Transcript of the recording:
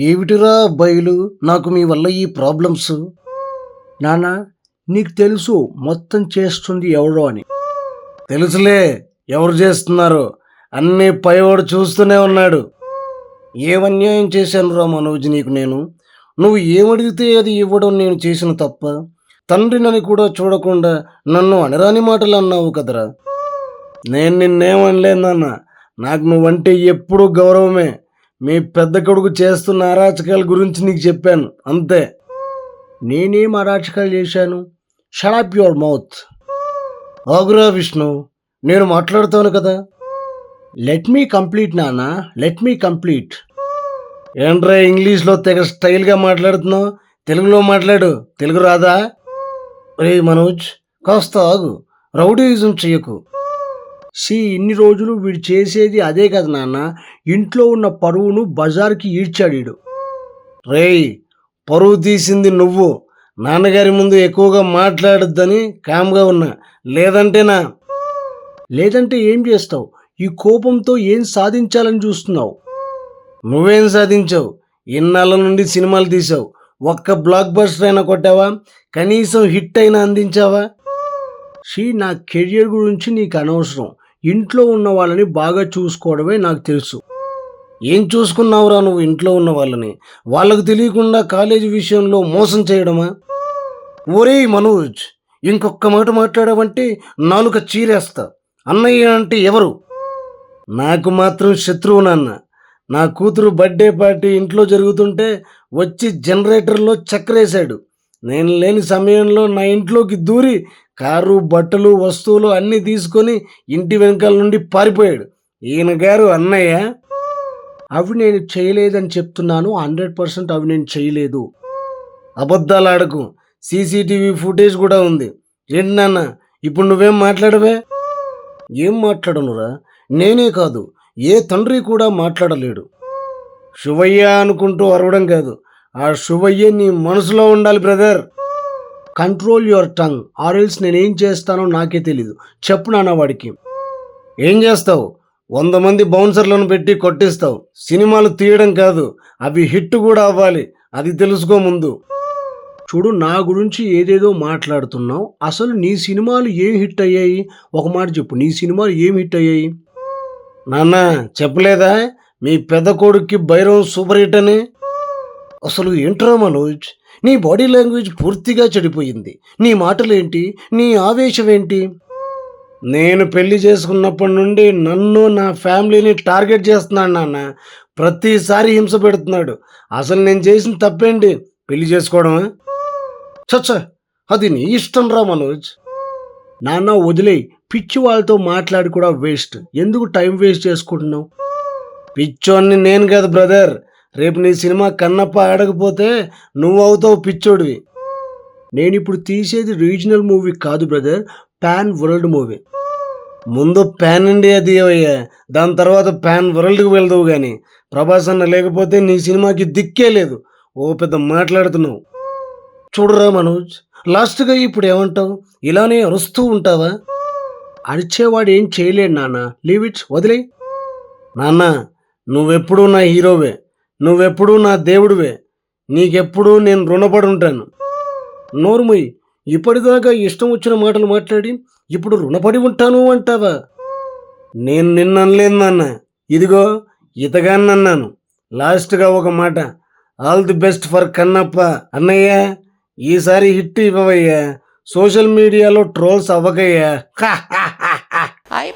ఏమిటిరా అబ్బాయిలు నాకు మీ వల్ల ఈ ప్రాబ్లమ్స్. నానా నీకు తెలుసు మొత్తం చేస్తుంది ఎవరో అని. తెలుసులే ఎవరు చేస్తున్నారు? అన్నీ పైవాడు చూస్తూనే ఉన్నాడు. ఏమన్యాయం చేశాను రా మనోజ్ నీకు నేను? నువ్వు ఏమడిగితే అది ఇవ్వడం నేను చేసిన తప్ప. తండ్రినని కూడా చూడకుండా నన్ను అనరాని మాటలు అన్నావు కదరా. నేను నిన్నేమనలేదన్న నాకు నువ్వంటే ఎప్పుడూ గౌరవమే. మీ పెద్ద కొడుకు చేస్తున్న అరాచకాల గురించి నీకు చెప్పాను అంతే. నేనేం అరాచకాలు చేశాను? షడాప్ యువర్ మౌత్ ఆగురా విష్ణు నేను మాట్లాడుతాను కదా. లెట్ మీ కంప్లీట్ నాన్న లెట్ మీ కంప్లీట్ ఏంట్రా ఇంగ్లీష్లో తెగ స్టైల్గా మాట్లాడుతున్నావు? తెలుగులో మాట్లాడు తెలుగు రాదా? రే మనోజ్ కాస్త ఆగు. రౌడీయిజం చెయ్యకు. సి ఇన్ని రోజులు వీడు చేసేది అదే కదా నాన్న. ఇంట్లో ఉన్న పరువును బజార్కి ఈడ్చాడు వీడు రేయ్ పరువు తీసింది నువ్వు. నాన్నగారి ముందు ఎక్కువగా మాట్లాడొద్దని కామ్గా ఉన్నా. లేదంటేనా? లేదంటే ఏం చేస్తావు? ఈ కోపంతో ఏం సాధించాలని చూస్తున్నావు? నువ్వేం సాధించావు? ఇన్నాళ్ళ నుండి సినిమాలు తీసావు ఒక్క బ్లాక్ బస్టర్ అయినా కొట్టావా? కనీసం హిట్ అయినా అందించావా? షీ నా కెరియర్ గురించి నీకు అనవసరం. ఇంట్లో ఉన్న వాళ్ళని బాగా చూసుకోవడమే నాకు తెలుసు. ఏం చూసుకున్నావురా నువ్వు ఇంట్లో ఉన్న వాళ్ళని? వాళ్ళకు తెలియకుండా కాలేజీ విషయంలో మోసం చేయడమా? ఒరే మనోజ్ ఇంకొక మాట మాట్లాడావంటే నాలుక చీరేస్తా. అన్నయ్య అంటే ఎవరు? నాకు మాత్రం శత్రువు నాన్న. నా కూతురు బర్త్డే పార్టీ ఇంట్లో జరుగుతుంటే వచ్చి జనరేటర్లో చక్రేశాడు. నేను లేని సమయంలో నా ఇంట్లోకి దూరి కారు బట్టలు వస్తువులు అన్నీ తీసుకొని ఇంటి వెనకాల నుండి పారిపోయాడు. ఈయన గారు అన్నయ్య అవి నేను చేయలేదని చెప్తున్నాను. హండ్రెడ్ పర్సెంట్ అవి నేను చేయలేదు. అబద్ధాలు ఆడకు. సీసీటీవీ ఫుటేజ్ కూడా ఉంది. ఏంటి నాన్న ఇప్పుడు నువ్వేం మాట్లాడవే? ఏం మాట్లాడనురా? నేనే కాదు. ఏ తండ్రి కూడా మాట్లాడలేడు. శివయ్య అనుకుంటూ అరవడం కాదు. ఆ శుభయ్య నీ మనసులో ఉండాలి brother. Control your tongue or else నేనేం చేస్తానో నాకే తెలీదు. చెప్పు నాన్న వాడికి. ఏం చేస్తావు? వంద మంది బౌన్సర్లను పెట్టి కొట్టిస్తావు. సినిమాలు తీయడం కాదు అవి హిట్ కూడా అవ్వాలి. అది తెలుసుకో ముందు. చూడు నా గురించి ఏదేదో మాట్లాడుతున్నావు. అసలు నీ సినిమాలు ఏం హిట్ అయ్యాయి? ఒక మాట చెప్పు నీ సినిమాలు ఏం హిట్ అయ్యాయి? నాన్న చెప్పలేదా? మీ పెద్ద కొడుక్కి భైరవం సూపర్ హిట్ అని? అసలు ఏంట్రా మనోజ్? నీ బాడీ లాంగ్వేజ్ పూర్తిగా చెడిపోయింది. నీ మాటలేంటి? నీ ఆవేశం ఏంటి నేను పెళ్ళి చేసుకున్నప్పటి నుండి నన్ను నా ఫ్యామిలీని టార్గెట్ చేస్తున్నాడు నాన్న. ప్రతిసారి హింస పెడుతున్నాడు. అసలు నేను చేసిన తప్పేంటి? పెళ్ళి చేసుకోవడమా? చచ్చ అది నీ ఇష్టం రా మనోజ్. నాన్న వదిలే పిచ్చి వాళ్ళతో మాట్లాడి కూడా వేస్ట్. ఎందుకు టైం వేస్ట్ చేసుకుంటున్నావు? పిచ్చోన్ని నేను కాదు బ్రదర్. రేపు నీ సినిమా కన్నప్ప ఆడకపోతే నువ్వు అవుతావు పిచ్చోడివి. నేను ఇప్పుడు తీసేది రీజనల్ మూవీ కాదు బ్రదర్. Pan world movie. ముందు పాన్ ఇండియా తీయవయ్యా. దాని తర్వాత పాన్ వరల్డ్కి వెళ్దావు కానీ ప్రభాస్ అన్న లేకపోతే నీ సినిమాకి దిక్కే లేదు. ఓ పెద్ద మాట్లాడుతున్నావు. చూడరా మనోజ్ లాస్ట్గా ఇప్పుడు ఏమంటావు? ఇలానే అరుస్తూ ఉంటావా? అరిచేవాడు ఏం చేయలేడు నాన్న. లీవ్ ఇట్స్ వదిలే నాన్న నువ్వెప్పుడూ నా హీరోవే. నువ్వెప్పుడూ నా దేవుడివే. నీకెప్పుడూ నేను రుణపడి ఉంటాను. నోరుమొయ్ ఇప్పటిదాకా ఇష్టం వచ్చిన మాటలు మాట్లాడి ఇప్పుడు రుణపడి ఉంటాను అంటావా? నేను నిన్ననలేదు నాన్న. ఇదిగో ఇతగాన్నన్నాను. లాస్ట్గా ఒక మాట. All the best for Kannappa. అన్నయ్య ఈసారి హిట్ ఇవ్వవయ్యా. సోషల్ మీడియాలో ట్రోల్స్ అవ్వకయ్యా. బాయ్